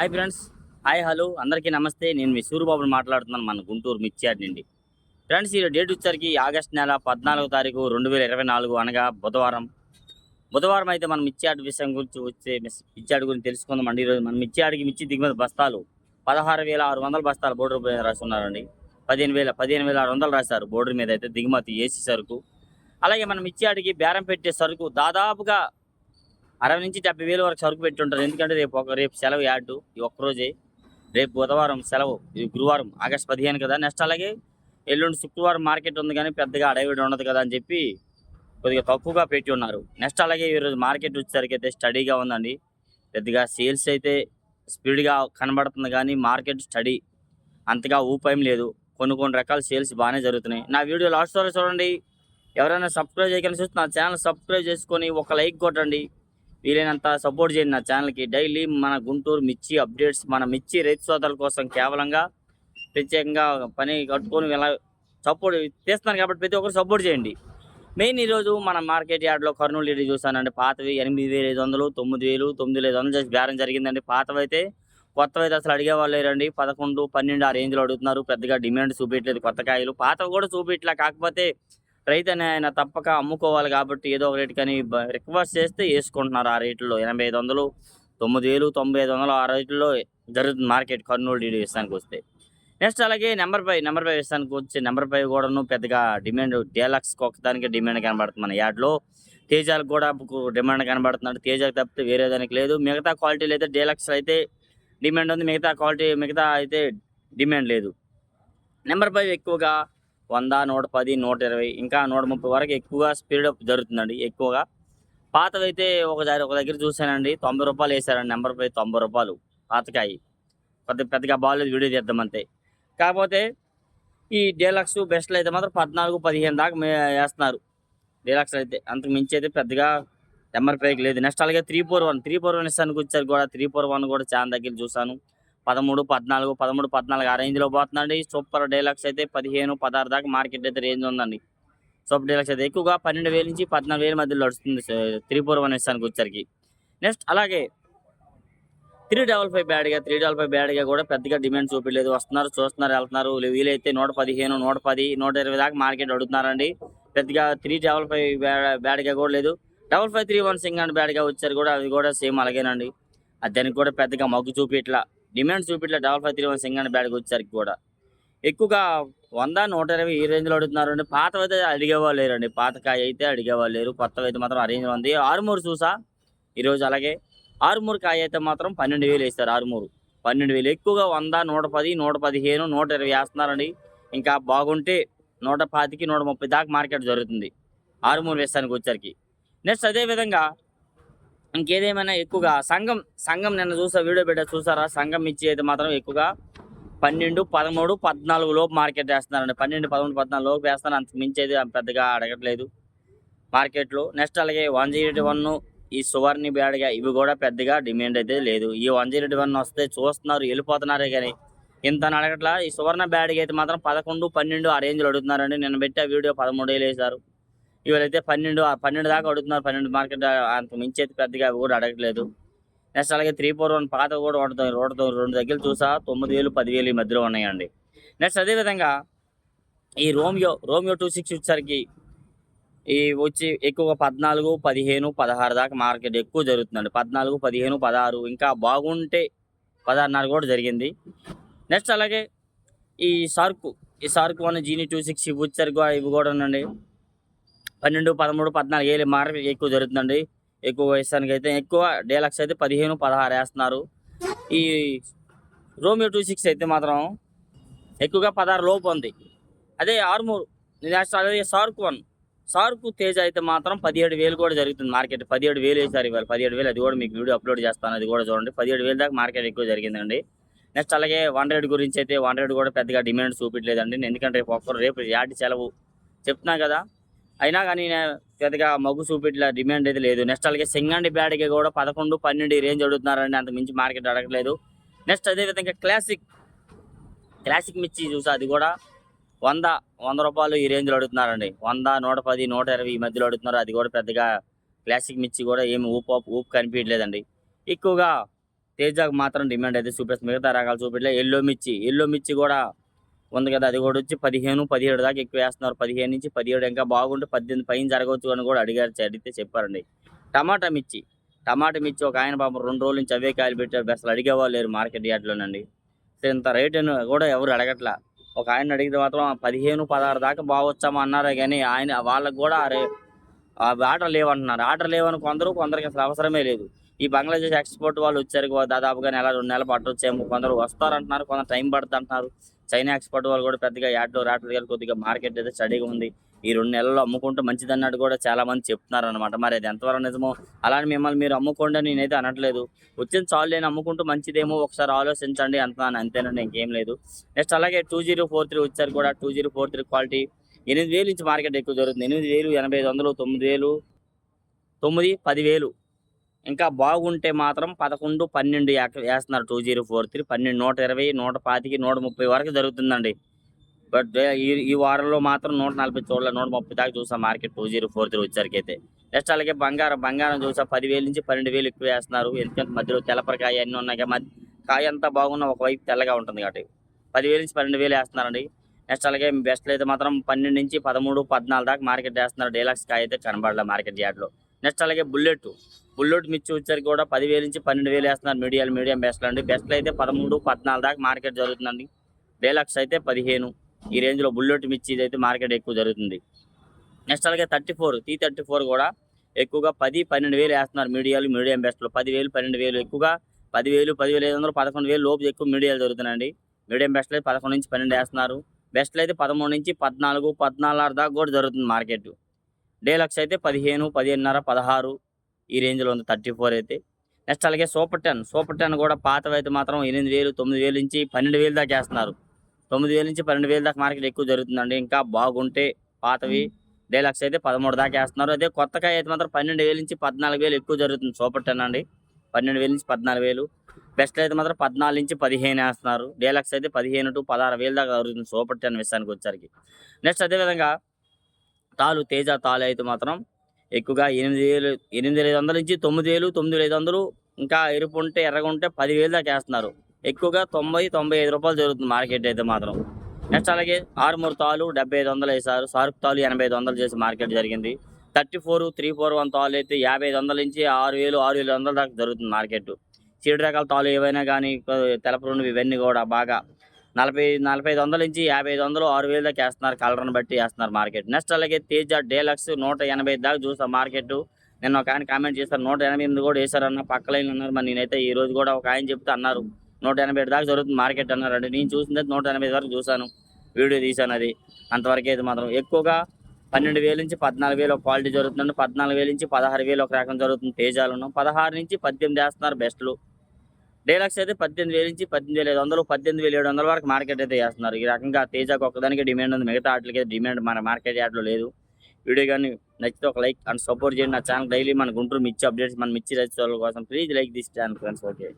Hi friends hi hello అందరికీ నమస్తే. నేను మీ సూరిబాబుని మాట్లాడుతున్నాను. మన గుంటూరు మిర్చియార్ నుండి. ఫ్రెండ్స్ ఈ డేట్ వచ్చరికి ఆగస్ట్ నెల పద్నాలుగో తారీఖు రెండు వేల ఇరవై నాలుగు అనగా బుధవారం. బుధవారం అయితే మనం మిర్చియాడ్ విషయం గురించి వచ్చే మిర్చియాడ్ గురించి తెలుసుకుందామండి ఈరోజు మనం మిర్చియాడికి మిర్చి దిగుమతి బస్తాలు పదహారు వేల ఆరు వందల బస్తాలు బోర్డర్ మీద రాస్తున్నారండి పదిహేను వేల పదిహేను వేల ఆరు వందలు రాశారు. బోర్డర్ మీద అయితే దిగుమతి ఏసీ సరుకు. అలాగే మనం మిర్చియాడికి బేరం పెట్టే సరుకు దాదాపుగా అరవై నుంచి డెబ్బై వేల వరకు సరుకు పెట్టి ఉంటారు. ఎందుకంటే రేపు ఒక రేపు సెలవు యాడ్. ఈ ఒక్కరోజే రేపు బుధవారం సెలవు. ఇది గురువారం. ఆగస్ట్ పదిహేను కదా. నెక్స్ట్ అలాగే ఎల్లుండి శుక్రవారం మార్కెట్ ఉంది కానీ పెద్దగా అడవిడి ఉండదు కదా అని చెప్పి కొద్దిగా తక్కువగా పెట్టి ఉన్నారు. నెక్స్ట్ అలాగే ఈరోజు మార్కెట్ వచ్చేసరికి అయితే స్టడీగా ఉందండి. పెద్దగా సేల్స్ అయితే స్పీడ్గా కనబడుతుంది కానీ మార్కెట్ స్టడీ అంతగా ఊపాయం లేదు. కొన్ని కొన్ని రకాల సేల్స్ బాగానే జరుగుతున్నాయి. నా వీడియో లాస్ట్ వరకు చూడండి. ఎవరైనా సబ్స్క్రైబ్ చేయకుండా. చూస్తే నా ఛానల్ సబ్స్క్రైబ్ చేసుకొని ఒక లైక్ కొట్టండి. వీలైనంత సపోర్ట్ చేయండి నా ఛానల్కి డైలీ మన గుంటూరు మిర్చి అప్డేట్స్ మన మిర్చి రైతు సోదరుల కోసం కేవలంగా ప్రత్యేకంగా పని కట్టుకొని ఇలా సపోర్ట్ చేస్తున్నాను కాబట్టి ప్రతి ఒక్కరు సపోర్ట్ చేయండి. మెయిన్ ఈరోజు మన మార్కెట్ యార్డ్లో కర్నూలు రెడ్డి చూసానండి పాతవి ఎనిమిది వేల ఐదు వందలు తొమ్మిది వేలు తొమ్మిది వేల ఐదు వందలు చేసి బేరం జరిగిందండి. పాతవైతే కొత్తవైతే అసలు అడిగేవాళ్ళు లేరండి. పదకొండు పన్నెండు ఆ రేంజ్లో అడుగుతున్నారు. పెద్దగా డిమాండ్ చూపించలేదు కొత్త కాయలు. పాతవి కూడా చూపించలే కాకపోతే రైతు అనే ఆయన తప్పక అమ్ముకోవాలి కాబట్టి ఏదో ఒక రేటు కానీ రిక్వెస్ట్ చేస్తే వేసుకుంటున్నారు ఆ రేట్లో. ఎనభై ఐదు వందలు తొమ్మిది వేలు తొంభై ఐదు వందలు ఆ రేట్లో జరుగుతుంది మార్కెట్ కర్నూలు డీడీ విషయానికి వస్తే. నెక్స్ట్ అలాగే నెంబర్ ఫైవ్ నెంబర్ ఫైవ్ విషయానికి వచ్చి నెంబర్ ఫైవ్ కూడాను పెద్దగా డిమాండ్ డేలక్స్ ఒక్కదానికి డిమాండ్ కనబడుతుంది మన యాడ్లో. తేజాలకు కూడా డిమాండ్ కనబడుతున్నాడు. తేజాకు తప్పితే వేరే దానికి లేదు. మిగతా క్వాలిటీలు అయితే డేలక్స్ అయితే డిమాండ్ ఉంది. మిగతా క్వాలిటీ మిగతా అయితే డిమాండ్ లేదు. నెంబర్ ఫైవ్ ఎక్కువగా వంద నూట పది నూట ఇరవై ఇంకా నూట ముప్పై వరకు ఎక్కువగా స్పీడ్ అప్ జరుగుతుందండి ఎక్కువగా. పాతవైతే ఒకసారి ఒక దగ్గర చూశానండి తొంభై రూపాయలు వేసారండి నెంబర్ పై తొంభై రూపాయలు పాతకాయి. పెద్ద పెద్దగా బాగాలేదు వీడియో తీద్దామంతే కాకపోతే ఈ డీలక్స్ బెస్ట్లు అయితే మాత్రం పద్నాలుగు పదిహేను దాకా వేస్తున్నారు. డీలక్స్ అయితే అంతకు మించి అయితే పెద్దగా నెంబర్ ఫైవ్కి లేదు. నెక్స్ట్ అలాగే three four one three four one ఇస్తానికి వచ్చారు కూడా త్రీ ఫోర్ వన్ కూడా చాలా దగ్గర చూసాను పదమూడు పద్నాలుగు పదమూడు పద్నాలుగు ఆ రేంజ్లో పోతుందండి. సూపర్ డైలాక్స్ అయితే పదిహేను పదహారు దాకా మార్కెట్ అయితే రేంజ్ ఉందండి. సూపర్ డైలాక్స్ అయితే ఎక్కువగా పన్నెండు వేల నుంచి పద్నాలుగు వేల మధ్యలో నడుస్తుంది త్రీ ఫోర్ వన్ ఇస్తానికి వచ్చరికి నెక్స్ట్ అలాగే త్రీ డబల్ ఫైవ్ బ్యాడ్గా త్రీ డబల్ ఫైవ్ బ్యాడ్గా కూడా పెద్దగా డిమాండ్ చూపించలేదు. వస్తున్నారు చూస్తున్నారు వెళ్తున్నారు. వీలైతే నూట పదిహేను నూట పది నూట ఇరవై దాకా మార్కెట్ అడుగుతున్నారండి. పెద్దగా త్రీ డబల్ ఫైవ్ బ్యాడ్గా కూడా లేదు. డబల్ ఫైవ్ త్రీ వన్ సింగ్ అండ్ బ్యాడ్గా వచ్చారు కూడా అది కూడా సేమ్ అలాగేనండి. దానికి కూడా పెద్దగా మగ్గు చూపిట్లా డిమాండ్ చూపిట్ల డబల్ ఫైవ్ త్రీ వన్ సింగ్ అండ్ బ్యాడ్కి వచ్చేసరికి కూడా. ఎక్కువగా వంద నూట ఇరవై ఈ రేంజ్లో అడుగుతున్నారు అండి పాతవి అయితే అడిగేవాళ్ళు లేరండి పాతకాయ అయితే అడిగేవాళ్ళు లేరు కొత్తవి అయితే మాత్రం ఆ రేంజ్లో ఉంది. ఆరుమూరు చూసా? ఈరోజు అలాగే. ఆరుమూరు కాయ అయితే మాత్రం పన్నెండు వేలు వేస్తారు ఆరుమూరు. పన్నెండు వేలు. ఎక్కువగా వంద నూట పది నూట పదిహేను నూట ఇరవై వేస్తున్నారండి. ఇంకా బాగుంటే నూట పాతికి నూట ముప్పై దాకా మార్కెట్ జరుగుతుంది. ఆరుమూరు వేస్తానికి వచ్చరికి నెక్స్ట్ అదే విధంగా ఇంకేదేమైనా ఎక్కువగా సంఘం సంఘం నిన్న చూసా వీడియో పెట్టా చూసారా? సంఘం ఇచ్చేది మాత్రం ఎక్కువగా పన్నెండు పదమూడు పద్నాలుగు లోపు మార్కెట్ వేస్తున్నారండి. పన్నెండు పదమూడు పద్నాలుగు లోపు వేస్తున్నారు. అంతకు మించి పెద్దగా అడగట్లేదు. మార్కెట్లో నెక్స్ట్ అలాగే వన్ జీరో వన్ ఈ సువర్ణి బ్యాడ్గా ఇవి కూడా పెద్దగా డిమాండ్ అయితే లేదు. ఈ వన్ జీరో వన్ వస్తే చూస్తున్నారు వెళ్ళిపోతున్నారే కానీ ఇంత అని అడగట్లా. ఈ సువర్ణ బ్యాడ్గా అయితే మాత్రం పదకొండు పన్నెండు ఆ రేంజ్లో అడుగుతున్నారండి. నేను పెట్టే వీడియో పదమూడు వేలు వేశారు. ఇవాళైతే పన్నెండు పన్నెండు దాకా అడుగుతున్నారు పన్నెండు మార్కెట్ అంత మించి అయితే పెద్దగా అవి కూడా అడగట్లేదు. నెక్స్ట్ అలాగే త్రీ ఫోర్ వన్ పాత కూడా వాడుతాం రోడ్డు రెండు దగ్గర చూసా తొమ్మిది వేలు పదివేలు ఈ మధ్యలో ఉన్నాయండి. నెక్స్ట్ అదేవిధంగా ఈ రోమియో రోమియో టూ సిక్స్ వచ్చేసరికి ఈ వచ్చి ఎక్కువగా పద్నాలుగు పదిహేను పదహారు దాకా మార్కెట్ ఎక్కువ జరుగుతుందండి. పద్నాలుగు పదిహేను పదహారు ఇంకా బాగుంటే పదహారున్నర కూడా జరిగింది. నెక్స్ట్ అలాగే ఈ సార్కు ఈ సార్కు వన్ జీని టూ సిక్స్ ఇవి వచ్చారు ఇవి కూడా ఉండండి పన్నెండు పదమూడు పద్నాలుగు వేలు మార్కెట్ ఎక్కువ జరుగుతుందండి. ఎక్కువ వయసానికి అయితే ఎక్కువ డేలక్స్ అయితే పదిహేను పదహారు వేస్తున్నారు. ఈ రోమియో టూ సిక్స్ అయితే మాత్రం ఎక్కువగా పదహారు లోపు ఉంది. అదే ఆర్మూర్ అదే సార్కు వన్. సార్క్ తేజ్ అయితే మాత్రం పదిహేడు వేలు కూడా జరుగుతుంది మార్కెట్. పదిహేడు వేలు వేసారు ఇవాళ. పదిహేడు వేలు అది కూడా మీకు వీడియో అప్లోడ్ చేస్తాను. అది కూడా చూడండి. పదిహేడు వేలు దాకా మార్కెట్ ఎక్కువ జరిగిందండి. నెక్స్ట్ అలాగే వన్ గురించి అయితే వన్ కూడా పెద్దగా డిమాండ్ చూపించలేదండి. ఎందుకంటే రేపు ఒక్కరు రేపు యాడ్ సెలవు చెప్తున్నా కదా. అయినా కానీ నేను పెద్దగా మగ్గు చూపిట్ల డిమాండ్ అయితే లేదు. నెక్స్ట్ అలాగే సింగండి బ్యాడ్కి కూడా పదకొండు పన్నెండు రేంజ్ అడుగుతున్నారండి. అంత మించి మార్కెట్ అడగట్లేదు నెక్స్ట్ అదేవిధంగా క్లాసిక్ క్లాసిక్ మిర్చి చూసా అది కూడా వంద వంద రూపాయలు ఈ రేంజ్లో అడుగుతున్నారండి. వంద నూట పది నూట ఇరవై ఈ మధ్యలో అడుగుతున్నారు. అది కూడా పెద్దగా క్లాసిక్ మిర్చి కూడా ఏమి ఊపు ఊపు కనిపించలేదండి ఎక్కువగా తేజాకు మాత్రం డిమాండ్ అయితే చూపిస్తుంది మిగతా రకాలు చూపించలే ఎల్లో మిర్చి ఎల్లో మిర్చి కూడా ఉంది కదా అది కూడా వచ్చి పదిహేను పదిహేడు దాకా ఎక్కువ వేస్తున్నారు. పదిహేను నుంచి పదిహేడు ఇంకా బాగుంటే పద్దెనిమిది పైన జరగవచ్చు అని కూడా అడిగారు అడిగితే చెప్పారండి. టమాటా మిర్చి. టమాటా మిర్చి ఒక ఆయన పాపం రెండు రోజుల నుంచి అవే కాయలు పెట్టారు. అసలు అడిగేవాళ్ళు లేరు మార్కెట్ యార్డ్లోనండి. అసలు ఇంత రేట్ అని కూడా ఎవరు అడగట్లా. ఒక ఆయన అడిగితే మాత్రం పదిహేను పదహారు దాకా బాగొచ్చామా అన్నారే కానీ ఆయన వాళ్ళకి కూడా అరే ఆర్డర్ లేవంటున్నారు. ఆర్డర్ లేవని కొందరు కొందరికి అసలు అవసరమే లేదు. ఈ బంగ్లాదేశ్ ఎక్స్పోర్ట్ వాళ్ళు వచ్చారు దాదాపుగా నెల రెండు నెలలు పట్టొచ్చేమో. కొందరు వస్తారంటున్నారు కొందరు టైం పడుతుంది అంటున్నారు చైనా ఎక్స్పోర్ట్ వాళ్ళు కూడా పెద్దగా యాడ్లో రావట్లేదు కొద్దిగా మార్కెట్ అయితే స్టడీగా ఉంది. ఈ రెండు నెలల్లో అమ్ముకుంటే మంచిది అన్నట్టు కూడా చాలా మంది చెప్తున్నారు అనమాట మరి అది ఎంతవరకు నిజమో అలానే మిమ్మల్ని మీరు అమ్ముకోండి అని నేనైతే అనట్లేదు. వచ్చిన చాలు నేను అమ్ముకుంటూ మంచిదేమో ఒకసారి ఆలోచించండి అంత అంతేనండి ఇంకేం లేదు. నెక్స్ట్ అలాగే టూ జీరో ఫోర్ త్రీ వచ్చారు కూడా two zero four three quality ఎనిమిది వేలు నుంచి మార్కెట్ ఎక్కువ జరుగుతుంది. ఎనిమిది వేలు ఎనభై ఐదు వందలు తొమ్మిది వేలు తొమ్మిది పదివేలు ఇంకా బాగుంటే మాత్రం పదకొండు పన్నెండు వేస్తున్నారు టూ జీరో ఫోర్ త్రీ పన్నెండు నూట ఇరవై నూట పాతికి నూట ముప్పై వరకు జరుగుతుందండి. బట్ ఈ ఈ వారంలో మాత్రం నూట నలభై చోట్ల నూట ముప్పై దాకా చూసాం market two zero four three వచ్చరికైతే అయితే నెక్స్ట్ అలాగే బంగారం బంగారం చూసా పదివేలు నుంచి పన్నెండు వేలు ఎక్కువ వేస్తున్నారు. ఎందుకంటే మధ్యలో తెల్లపరకాయ అన్నీ ఉన్నాయి మధ్య కాయ అంతా బాగున్న ఒకవైపు తెల్లగా ఉంటుంది కాబట్టి. పదివేలు నుంచి పన్నెండు వేలు వేస్తున్నారండి. నెక్స్ట్ అలాగే బెస్ట్లు అయితే మాత్రం పన్నెండు నుంచి పదమూడు పద్నాలుగు దాకా మార్కెట్ వేస్తున్నారు. డీలాక్స్ కాయ అయితే కనబడలే మార్కెట్ యార్డ్లో. నెక్స్ట్ అలాగే బుల్లెట్. బుల్లెట్ మిర్చి వచ్చరికి కూడా పదివేలు నుంచి పన్నెండు వేలు వేస్తున్నారు మీడియాలు మీడియం బెస్ట్లు అండి బెస్ట్లు అయితే పదమూడు పద్నాలుగు దాకా మార్కెట్ జరుగుతుందండి. డీలక్స్ అయితే పదిహేను. ఈ రేంజ్లో బుల్లెట్ మిర్చి అయితే మార్కెట్ ఎక్కువ జరుగుతుంది. నెక్స్ట్ అలాగే thirty four T thirty four కూడా ఎక్కువగా పది పన్నెండు వేలు వేస్తున్నారు మీడియాలు మీడియం బెస్ట్లు పదివేలు పన్నెండు వేలు ఎక్కువగా పదివేలు పదివేలు ఐదు వందలు పదకొండు వేలు లోపు ఎక్కువ మీడియాలు జరుగుతున్నాయండి మీడియం బెస్ట్లు అయితే పదకొండు నుంచి పన్నెండు వేస్తున్నారు. బెస్ట్లు అయితే పదమూడు నుంచి పద్నాలుగు పద్నాలుగు దాకా కూడా జరుగుతుంది మార్కెట్. డేలక్స్ అయితే పదిహేను పదిహేనున్నర పదహారు ఈ రేంజ్లో ఉంది థర్టీ ఫోర్ అయితే. నెక్స్ట్ అలాగే సూపర్ టెన్ సూపర్ టెన్ కూడా పాతవి అయితే మాత్రం ఎనిమిది వేలు తొమ్మిది వేలు నుంచి పన్నెండు వేలు దాకా వేస్తున్నారు. తొమ్మిది వేలు నుంచి పన్నెండు వేలు దాకా మార్కెట్ ఎక్కువ జరుగుతుందండి ఇంకా బాగుంటే పాతవి. డేలక్స్ అయితే పదమూడు దాకా వేస్తున్నారు అదే కొత్తకాయ అయితే మాత్రం పన్నెండు వేలు నుంచి పద్నాలుగు వేలు ఎక్కువ జరుగుతుంది సూపర్ టెన్ అండి. పన్నెండు వేలు నుంచి పద్నాలుగు వేలు. బెస్ట్ అయితే మాత్రం పద్నాలుగు నుంచి పదిహేను వేస్తున్నారు. డేలక్స్ అయితే పదిహేను టు పదహారు వేలు దాకా జరుగుతుంది సూపర్ టెన్ విషయానికి వచ్చరికి నెక్స్ట్ అదేవిధంగా తాలు తేజ తాలు అయితే మాత్రం ఎక్కువగా ఎనిమిది వేలు ఎనిమిది ఐదు వందల నుంచి తొమ్మిది వేలు తొమ్మిది ఐదు వందలు ఇంకా ఎరుపు ఉంటే ఎర్రగా ఉంటే పదివేలు దాకా వేస్తున్నారు. ఎక్కువగా తొంభై తొంభై ఐదు రూపాయలు జరుగుతుంది మార్కెట్ అయితే మాత్రం. నెక్స్ట్ అలాగే ఆరుమూరు తాలు డెబ్బై ఐదు వందలు వేశారు. సార్క్ తాలు ఎనభై ఐదు వందలు చేసి మార్కెట్ జరిగింది. Thirty four three four one తాలు అయితే యాభై ఐదు వందల నుంచి ఆరు వేలు ఆరు వేల వందల దాకా జరుగుతుంది మార్కెట్. చీడు రకాల తాలు ఏవైనా కానీ తెలపరుండి ఇవన్నీ కూడా బాగా నలభై నలభై ఐదు వందల నుంచి యాభై ఐదు వందలు ఆరు వేలు దాకా వేస్తున్నారు. కలర్ని బట్టి వేస్తున్నారు మార్కెట్. నెక్స్ట్ అలాగే తేజ డేలక్స్ నూట ఎనభై దాకా చూస్తాం మార్కెట్. నిన్న ఒక ఆయన కామెంట్ చేశారు నూట ఎనభై ఎనిమిది కూడా వేశారన్న పక్కలైన ఉన్నారు. మరి నేనైతే ఈ రోజు కూడా ఒక ఆయన చెప్తే అన్నారు. నూట ఎనభై ఏడు దాకా జరుగుతుంది మార్కెట్ అన్నారు నేను చూసింది నూట ఎనభై వరకు చూశాను. వీడియో తీశాను అది. అంతవరకు అయితే మాత్రం. ఎక్కువగా పన్నెండు వేల నుంచి పద్నాలుగు వేలు ఒక క్వాలిటీ జరుగుతుందండి. పద్నాలుగు వేల నుంచి పదహారు వేలు ఒక రకం జరుగుతుంది తేజాలను. పదహారు నుంచి పద్దెనిమిది వేస్తున్నారు బెస్ట్లు. డీలక్స్ అయితే పద్దెనిమిది వేల నుంచి పద్దెనిమిది వేల ఐదు వందలు పద్దెనిమిది వేల ఏడు వందల వరకు మార్కెట్ అయితే చేస్తున్నారు. ఈ రకంగా తేజాకు ఒక్కదానికి డిమాండ్ ఉంది. మిగతా ఆటలకి డిమాండ్ మన మార్కెట్ యాడ్లో లేదు. వీడియో కానీ నచ్చితే ఒక లైక్ అండ్ సపోర్ట్ చేయండి. నా ఛానల్ డైలీ మన గుంటూరు మిర్చి అప్డేట్స్ మన మిర్చి రైతుల కోసం please like this channel friends. Okay.